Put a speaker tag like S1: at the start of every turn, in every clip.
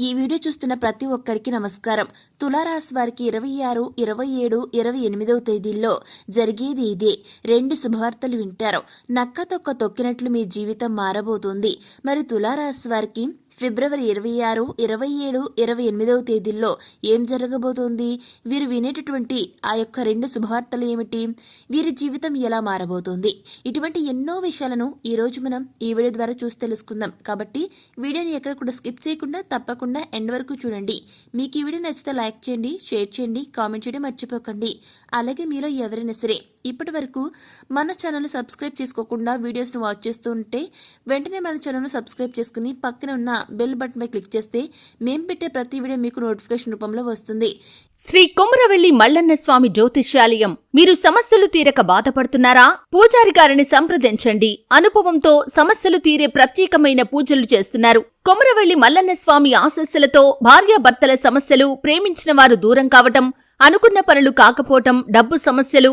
S1: ఈ వీడియో చూస్తున్న ప్రతి ఒక్కరికి నమస్కారం. తులారాశి వారికి ఇరవై ఆరు ఇరవై ఏడు ఇరవై ఎనిమిదవ తేదీల్లో జరిగేది ఇదే. రెండు శుభవార్తలు వింటారు. నక్క తొక్క తొక్కినట్లు మీ జీవితం మారబోతుంది. మరి తులారాశి వారికి ఫిబ్రవరి ఇరవై ఆరు ఇరవై ఏడు ఇరవై ఎనిమిదవ తేదీల్లో ఏం జరగబోతోంది? వీరు వినేటటువంటి ఆ యొక్క రెండు శుభవార్తలు ఏమిటి? వీరి జీవితం ఎలా మారబోతోంది? ఇటువంటి ఎన్నో విషయాలను ఈ రోజు మనం ఈ వీడియో ద్వారా చూసి తెలుసుకుందాం. కాబట్టి వీడియోని ఎక్కడ కూడా స్కిప్ చేయకుండా తప్పకుండా ఎండ్ వరకు చూడండి. మీకు ఈ వీడియో నచ్చితే లైక్ చేయండి షేర్ చేయండి కామెంట్ చేయడం మర్చిపోకండి. అలాగే మీలో ఎవరైనా సరే ఇప్పటి వరకు మన ఛానల్ సబ్స్క్రైబ్ చేసుకోకుండా వీడియోస్ను వాచ్ చేస్తూ ఉంటే వెంటనే మన ఛానల్ను సబ్స్క్రైబ్ చేసుకుని పక్కన ఉన్న బెల్ బటన్పై క్లిక్ చేస్తే మేము పెట్టే ప్రతి వీడియో మీకు నోటిఫికేషన్ రూపంలో వస్తుంది.
S2: శ్రీ కొమరవెల్లి మల్లన్న స్వామి జ్యోతిష్యాలయం మీరు సమస్యలు తీరక బాధపడుతున్నారా? పూజారి గారిని సంప్రదించండి. అనుభవంతో సమస్యలు తీరే ప్రత్యేకమైన పూజలు చేస్తున్నారు. కొమరవెల్లి మల్లన్న స్వామి ఆశస్సులతో భార్యాభర్తల సమస్యలు ప్రేమించిన వారు దూరం కావటం అనుకున్న పనులు కాకపోవటం డబ్బు సమస్యలు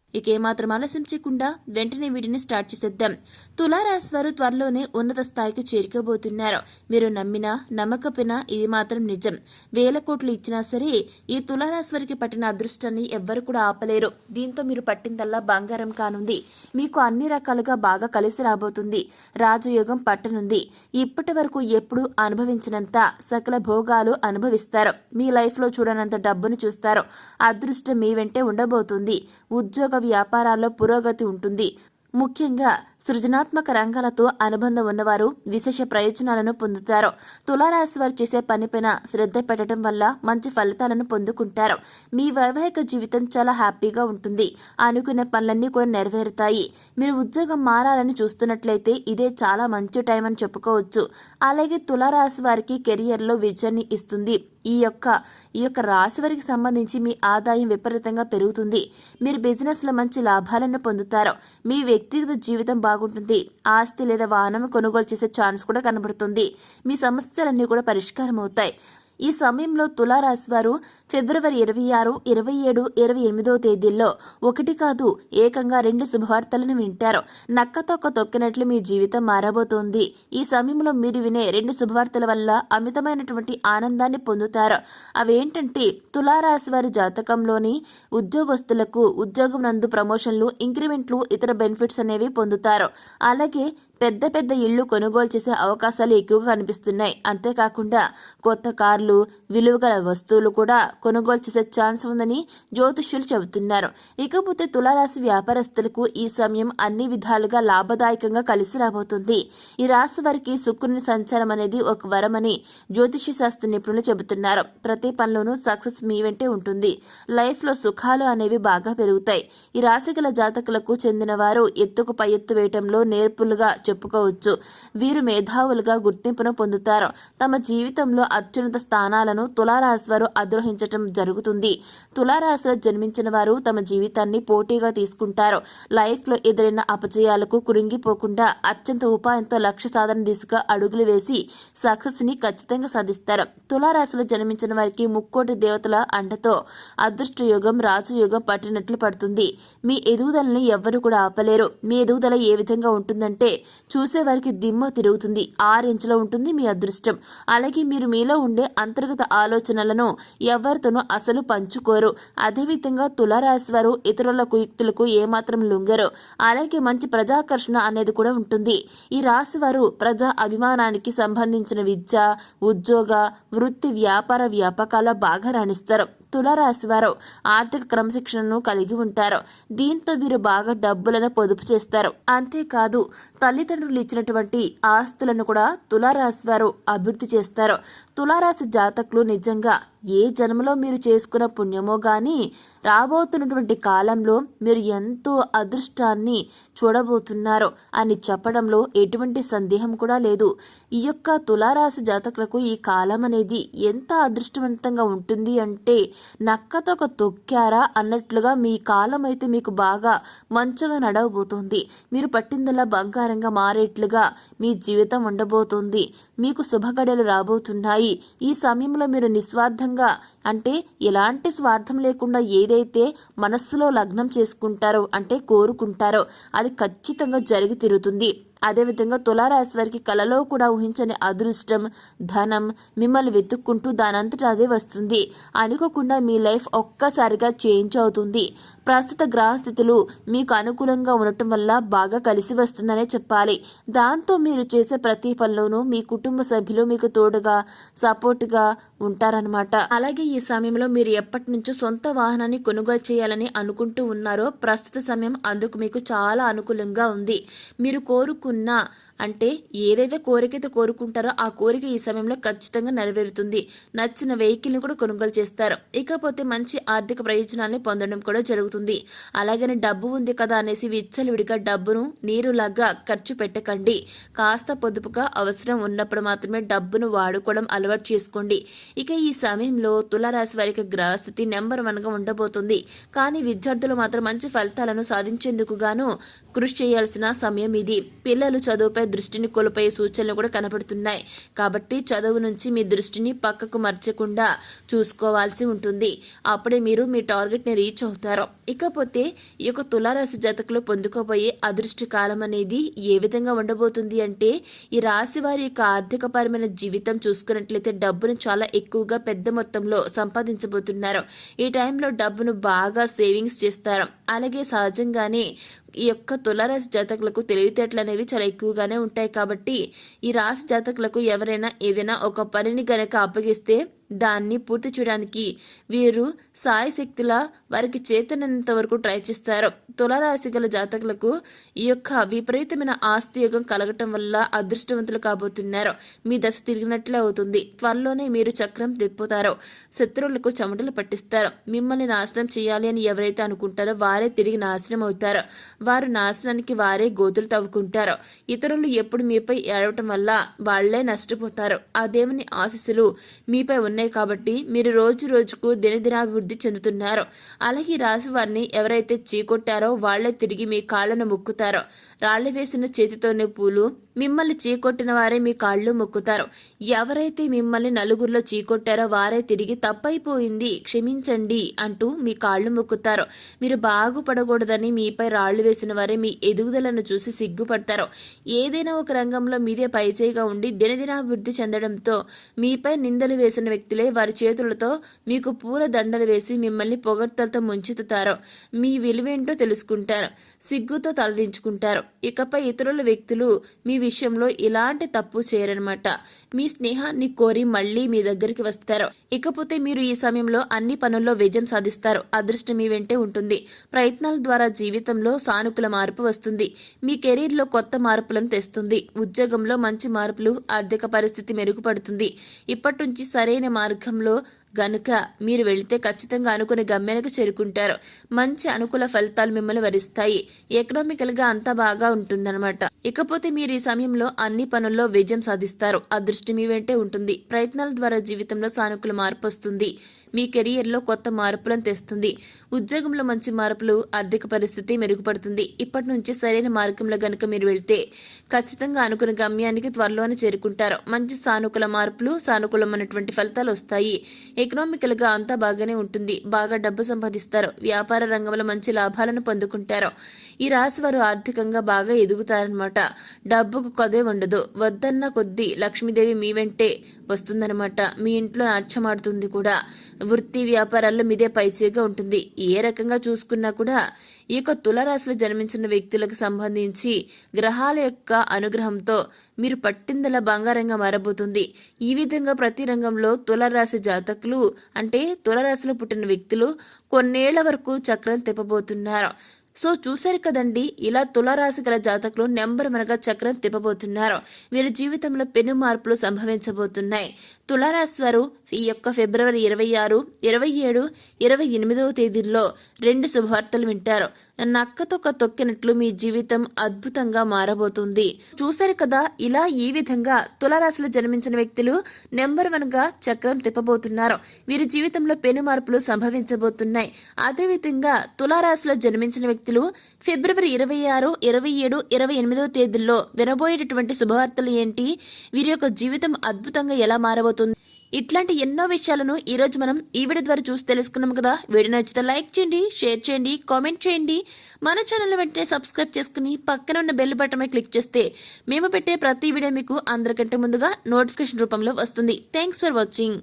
S1: ఇక ఏమాత్రం ఆలస్యం చేయకుండా వెంటనే వీడిని స్టార్ట్ చేసేద్దాం. తులారాశి వారు త్వరలోనే ఉన్నత స్థాయికి చేరుకోబోతున్నారు. మీరు నమ్మినా నమ్మకపోయినా ఇది మాత్రం నిజం. వేల కోట్లు ఇచ్చినా సరే ఈ తులారాశి వారికి పట్టిన అదృష్టాన్ని ఎవ్వరు కూడా ఆపలేరు. దీంతో మీరు పట్టిందల్లా బంగారం కానుంది. మీకు అన్ని రకాలుగా బాగా కలిసి రాబోతుంది. రాజయోగం పట్టనుంది. ఇప్పటి వరకు ఎప్పుడు అనుభవించినంత సకల భోగాలు అనుభవిస్తారు. మీ లైఫ్లో చూడనంత డబ్బును చూస్తారు. అదృష్టం మీ వెంటే ఉండబోతుంది. ఉద్యోగ వ్యాపారాల్లో పురోగతి ఉంటుంది. ముఖ్యంగా సృజనాత్మక రంగాలతో అనుబంధం ఉన్నవారు విశేష ప్రయోజనాలను పొందుతారు. తులారాశి వారు చేసే పనిపైన శ్రద్ధ పెట్టడం వల్ల మంచి ఫలితాలను పొందుకుంటారు. మీ వైవాహిక జీవితం చాలా హ్యాపీగా ఉంటుంది. అనుకునే పనులన్నీ కూడా నెరవేరుతాయి. మీరు ఉద్యోగం మారాలని చూస్తున్నట్లయితే ఇదే చాలా మంచి టైం అని చెప్పుకోవచ్చు. అలాగే తులారాశి వారికి కెరియర్లో విజయాన్ని ఇస్తుంది. ఈ యొక్క ఈ యొక్క రాశి వారికి సంబంధించి మీ ఆదాయం విపరీతంగా పెరుగుతుంది. మీరు బిజినెస్లో మంచి లాభాలను పొందుతారు. మీ వ్యక్తిగత జీవితం బాగుంటుంది. ఆస్తి లేదా వాహనం కొనుగోలు చేసే ఛాన్స్ కూడా కనబడుతుంది. మీ సమస్యలన్నీ కూడా పరిష్కారం అవుతాయి ఈ సమయంలో తులారాశి వారు ఫిబ్రవరి ఇరవై ఆరు ఇరవై ఏడు ఇరవై ఎనిమిదో తేదీల్లో ఒకటి కాదు ఏకంగా రెండు శుభవార్తలను వింటారు. నక్క తొక్క తొక్కినట్లు మీ జీవితం మారబోతోంది. ఈ సమయంలో మీరు వినే రెండు శుభవార్తల వల్ల అమితమైనటువంటి ఆనందాన్ని పొందుతారు. అవేంటంటే తులారాశి వారి జాతకంలోని ఉద్యోగస్తులకు ఉద్యోగం నందు ప్రమోషన్లు ఇంక్రిమెంట్లు ఇతర బెనిఫిట్స్ అనేవి పొందుతారు. అలాగే పెద్ద పెద్ద ఇళ్ళు కొనుగోలు చేసే అవకాశాలు ఎక్కువగా కనిపిస్తున్నాయి అంతేకాకుండా కొత్త కార్లు విలువగల వస్తువులు కూడా కొనుగోలు చేసే ఛాన్స్ ఉందని జ్యోతిష్యులు చెబుతున్నారు. ఇకపోతే తులారాశి వ్యాపారస్తులకు ఈ సమయం అన్ని విధాలుగా లాభదాయకంగా కలిసి రాబోతుంది. ఈ రాశి వారికి శుక్రుని సంచారం అనేది ఒక వరమని జ్యోతిష్య శాస్త్ర నిపుణులు చెబుతున్నారు. ప్రతి పనిలోనూ సక్సెస్ మీ వెంటే ఉంటుంది. లైఫ్లో సుఖాలు అనేవి బాగా పెరుగుతాయి. ఈ రాశిగల జాతకులకు చెందిన వారు ఎత్తుకు పై ఎత్తు వేయటంలో నేర్పులుగా చెప్పుకోవచ్చు. వీరు మేధావులుగా గుర్తింపును పొందుతారు. తమ జీవితంలో అత్యున్నత స్థానాలను తులారాశివారు అధిరోహించటం జరుగుతుంది. తులారాశిలో జన్మించిన వారు తమ జీవితాన్ని పోటీగా తీసుకుంటారు. లైఫ్లో ఎదురైన అపజయాలకు కురింగిపోకుండా అత్యంత ఉపాయంతో లక్ష్య సాధన దిశగా అడుగులు వేసి సక్సెస్ని ఖచ్చితంగా సాధిస్తారు. తులారాశిలో జన్మించిన వారికి ముక్కోటి దేవతల అండతో అదృష్ట యోగం రాజయోగం పట్టినట్లు పడుతుంది. మీ ఎదుగుదలని ఎవ్వరు కూడా ఆపలేరు. మీ ఎదుగుదల ఏ విధంగా ఉంటుందంటే చూసేవారికి దిమ్మ తిరుగుతుంది. ఆరించులో ఉంటుంది మీ అదృష్టం. అలాగే మీరు మీలో ఉండే అంతర్గత ఆలోచనలను ఎవరితోనూ అసలు పంచుకోరు. అదేవిధంగా తులారాశి వారు ఇతరుల కుయుక్తులకు ఏమాత్రం లొంగరు. అలాగే మంచి ప్రజాకర్షణ అనేది కూడా ఉంటుంది. ఈ రాశి వారు ప్రజా అభిమానానికి సంబంధించిన విద్య ఉద్యోగ వృత్తి వ్యాపార వ్యాపకాల బాగా రాణిస్తారు. తులారాశి వారు ఆర్థిక క్రమశిక్షణను కలిగి ఉంటారు. దీంతో వీరు బాగా డబ్బులను పొదుపు చేస్తారు. అంతేకాదు తల్లిదండ్రులు ఇచ్చినటువంటి ఆస్తులను కూడా తులారాశి వారు అభివృద్ధి చేస్తారు. తులారాశి జాతకులు నిజంగా ఏ జన్మలో మీరు చేసుకున్న పుణ్యమో గాని రాబోతున్నటువంటి కాలంలో మీరు ఎంతో అదృష్టాన్ని చూడబోతున్నారు అని చెప్పడంలో ఎటువంటి సందేహం కూడా లేదు. ఈ యొక్క తులారాశి జాతకులకు ఈ కాలం అనేది ఎంత అదృష్టవంతంగా ఉంటుంది అంటే నక్కతో ఒక తొక్కారా అన్నట్లుగా మీ కాలం అయితే మీకు బాగా మంచిగా నడవబోతోంది. మీరు పట్టిందల్లా బంగారంగా మారేట్లుగా మీ జీవితం ఉండబోతుంది. మీకు శుభగడలు రాబోతున్నాయి. ఈ సమయంలో మీరు నిస్వార్థంగా అంటే ఎలాంటి స్వార్థం లేకుండా ఏదైతే మనస్సులో లగ్నం చేసుకుంటారో అంటే కోరుకుంటారో అది ఖచ్చితంగా జరిగి తీరుతుంది. అదేవిధంగా తులారాశి వారికి కలలో కూడా ఊహించని అదృష్టం ధనం మిమ్మల్ని వెతుక్కుంటూ దానంతట అదే వస్తుంది. అనుకోకుండా మీ లైఫ్ ఒక్కసారిగా చేంజ్ అవుతుంది. ప్రస్తుత గ్రహస్థితులు మీకు అనుకూలంగా ఉండటం వల్ల బాగా కలిసి వస్తుందనే చెప్పాలి. దాంతో మీరు చేసే ప్రతి పనిలోనూ మీ కుటుంబ సభ్యులు మీకు తోడుగా సపోర్ట్గా ఉంటారనమాట అలాగే ఈ సమయంలో మీరు ఎప్పటి నుంచో సొంత వాహనాన్ని కొనుగోలు చేయాలని అనుకుంటూ ఉన్నారో ప్రస్తుత సమయం అందుకు మీకు చాలా అనుకూలంగా ఉంది. మీరు కోరుకు కోరుకున్న అంటే ఏదైతే కోరికైతే కోరుకుంటారో ఆ కోరిక ఈ సమయంలో ఖచ్చితంగా నెరవేరుతుంది. నచ్చిన వెహికల్ని కూడా కొనుగోలు చేస్తారు. ఇకపోతే మంచి ఆర్థిక ప్రయోజనాన్ని పొందడం కూడా జరుగుతుంది. అలాగని డబ్బు ఉంది కదా అనేసి విచ్చలవిడిగా డబ్బును నీరులాగా ఖర్చు పెట్టకండి. కాస్త పొదుపుగా అవసరం ఉన్నప్పుడు మాత్రమే డబ్బును వాడుకోవడం అలవాటు చేసుకోండి. ఇక ఈ సమయంలో తులారాశి వారికి గ్రహస్థితి నెంబర్ వన్గా ఉండబోతుంది. కానీ విద్యార్థులు మాత్రం మంచి ఫలితాలను సాధించేందుకు గాను కృషి చేయాల్సిన సమయం ఇది. పిల్లలు చదువుపై దృష్టిని కోల్పోయే సూచనలు కూడా కనబడుతున్నాయి. కాబట్టి చదువు నుంచి మీ దృష్టిని పక్కకు మర్చకుండా చూసుకోవాల్సి ఉంటుంది. అప్పుడే మీరు మీ టార్గెట్ని రీచ్ అవుతారు. ఇకపోతే ఈ యొక్క తులారాశి జాతకులు పొందుకోబోయే అదృష్ట కాలం అనేది ఏ విధంగా ఉండబోతుంది అంటే ఈ రాశి వారి యొక్క ఆర్థికపరమైన జీవితం చూసుకున్నట్లయితే డబ్బును చాలా ఎక్కువగా పెద్ద మొత్తంలో సంపాదించబోతున్నారు. ఈ టైంలో డబ్బును బాగా సేవింగ్స్ చేస్తారు. అలాగే సహజంగానే ఈ యొక్క తులారాశి జాతకులకు తెలివితేటలు అనేవి చాలా ఎక్కువగానే ఉంటాయి కాబట్టి ఈ రాశి జాతకులకు ఎవరైనా ఏదైనా ఒక పనిని గనక అప్పగిస్తే దాన్ని పూర్తి చేయడానికి వీరు సాయశక్తుల వారికి చేతనంత వరకు ట్రై చేస్తారు. తులారాశి గల జాతకులకు ఈ యొక్క విపరీతమైన ఆస్తి యోగం కలగటం వల్ల అదృష్టవంతులు కాబోతున్నారు. మీ దశ తిరిగినట్లే అవుతుంది. త్వరలోనే మీరు చక్రం తిప్పుతారో. శత్రువులకు చెమటలు పట్టిస్తారు. మిమ్మల్ని నాశనం చేయాలి అని ఎవరైతే అనుకుంటారో వారే తిరిగి నాశనం అవుతారు. వారు నాశనానికి వారే గోతులు తవ్వుకుంటారు. ఇతరులు ఎప్పుడు మీపై ఏడవటం వల్ల వాళ్ళే నష్టపోతారు. ఆ దేవుని ఆశీస్సులు మీపై ఉన్నాయి. కాబట్టి మీరు రోజు రోజుకు దినదినాభివృద్ధి చెందుతున్నారు. అలాగే ఈ రాశి వారిని ఎవరైతే చీకొట్టారో వాళ్ళే తిరిగి మీ కాళ్ళను మొక్కుతారో. రాళ్ళు వేసిన చేతితోనే పూలు మిమ్మల్ని చీకొట్టిన వారే మీ కాళ్ళు మొక్కుతారు. ఎవరైతే మిమ్మల్ని నలుగురిలో చీకొట్టారో వారే తిరిగి తప్పైపోయింది. క్షమించండి అంటూ మీ కాళ్ళు మొక్కుతారు. మీరు బాగుపడకూడదని మీపై రాళ్ళు వేసిన వారే మీ ఎదుగుదలను చూసి సిగ్గుపడతారు. ఏదైనా ఒక రంగంలో మీదే పైచేయిగా ఉండి దినదినాభివృద్ధి చెందడంతో మీపై నిందలు వేసిన వ్యక్తులే వారి చేతులతో మీకు పూల దండలు వేసి మిమ్మల్ని పొగడ్తలతో ముంచెత్తుతారు. మీ విలువేంటో తెలుసుకుంటారు. సిగ్గుతో తలదించుకుంటారు. ఇకపై ఇతరుల వ్యక్తులు మీ విషయంలో ఇలాంటి తప్పు చేయరనమాట మీ స్నేహాన్ని కోరి మళ్ళీ మీ దగ్గరికి వస్తారు. ఇకపోతే మీరు ఈ సమయంలో అన్ని పనుల్లో విజయం సాధిస్తారు. అదృష్టం మీ వెంటే ఉంటుంది. ప్రయత్నాల ద్వారా జీవితంలో సానుకూల మార్పు వస్తుంది. మీ కెరీర్లో కొత్త మార్పులను తెస్తుంది. ఉద్యోగంలో మంచి మార్పులు ఆర్థిక పరిస్థితి మెరుగుపడుతుంది. ఇప్పటి నుంచి సరైన మార్గంలో గనుక మీరు వెళితే ఖచ్చితంగా అనుకునే గమ్యానికి చేరుకుంటారు. మంచి అనుకూల ఫలితాలు మిమ్మల్ని వరిస్తాయి. ఎకనామికల్గా అంతా బాగా ఉంటుందన్నమాట. ఇకపోతే మీరు ఈ సమయంలో అన్ని పనుల్లో విజయం సాధిస్తారు. అదృష్టి మీ వెంటే ఉంటుంది. ప్రయత్నాల ద్వారా జీవితంలో సానుకూల మార్పు వస్తుంది. మీ కెరియర్లో కొత్త మార్పులను తెస్తుంది. ఉద్యోగంలో మంచి మార్పులు ఆర్థిక పరిస్థితి మెరుగుపడుతుంది. ఇప్పటి నుంచి సరైన మార్గంలో గనుక మీరు వెళ్తే ఖచ్చితంగా అనుకున్న గమ్యానికి త్వరలోనే చేరుకుంటారు. మంచి సానుకూల మార్పులు సానుకూలమైనటువంటి ఫలితాలు వస్తాయి. ఎకనామికల్గా అంతా బాగానే ఉంటుంది. బాగా డబ్బు సంపాదిస్తారు. వ్యాపార రంగంలో మంచి లాభాలను పొందుకుంటారు. ఈ రాశి వారు ఆర్థికంగా బాగా ఎదుగుతారనమాట డబ్బుకు కొదే ఉండదు. వద్దన్న కొద్దీ లక్ష్మీదేవి మీ వెంటే వస్తుందన్నమాట. మీ ఇంట్లో నాట్యమాడుతుంది కూడా. వృత్తి వ్యాపారాల్లో మీదే పైచేగా ఉంటుంది. ఏ రకంగా చూసుకున్నా కూడా ఈ యొక్క తులరాశిలో జన్మించిన వ్యక్తులకు సంబంధించి గ్రహాల యొక్క అనుగ్రహంతో మీరు పట్టిందల బంగారంగా మారబోతుంది. ఈ విధంగా ప్రతి రంగంలో తులరాశి జాతకులు అంటే తులరాశిలో పుట్టిన వ్యక్తులు కొన్నేళ్ళ వరకు చక్రం తిప్పబోతున్నారు. సో చూశారు కదండి ఇలా తులారాశి గల జాతకులు నెంబర్ వనగా చక్రం తిప్పబోతున్నారు. వీరి జీవితంలో పెను మార్పులు సంభవించబోతున్నాయి. తులారాశి వారు ఈ యొక్క ఫిబ్రవరి ఇరవై ఆరు ఇరవై ఏడు ఇరవై ఎనిమిదవ తేదీల్లో రెండు శుభవార్తలు వింటారు. నక్కతొక్క తొక్కినట్లు మీ జీవితం అద్భుతంగా మారబోతుంది. చూశారు కదా ఇలా ఈ విధంగా తులారాశిలో జన్మించిన వ్యక్తులు నెంబర్ వన్గా చక్రం తిప్పబోతున్నారు. వీరి జీవితంలో పెను మార్పులు సంభవించబోతున్నాయి. అదేవిధంగా తులారాశిలో జన్మించిన వ్యక్తులు ఫిబ్రవరి ఇరవై ఆరు ఇరవై ఏడు ఇరవై ఎనిమిదవ తేదీల్లో వినబోయేటటువంటి శుభవార్తలు ఏంటి? వీరి యొక్క జీవితం అద్భుతంగా ఎలా మారబోతుంది? ఇట్లాంటి ఎన్నో విషయాలను ఈరోజు మనం ఈ వీడియో ద్వారా చూసి తెలుసుకున్నాం కదా. వీడియో నచ్చితే లైక్ చేయండి షేర్ చేయండి కామెంట్ చేయండి. మన ఛానల్ వెంటనే సబ్స్క్రైబ్ చేసుకుని పక్కన ఉన్న బెల్ బటన్పై క్లిక్ చేస్తే మేము పెట్టే ప్రతి వీడియో మీకు అందరికంటే ముందుగా నోటిఫికేషన్ రూపంలో వస్తుంది. Thanks for watching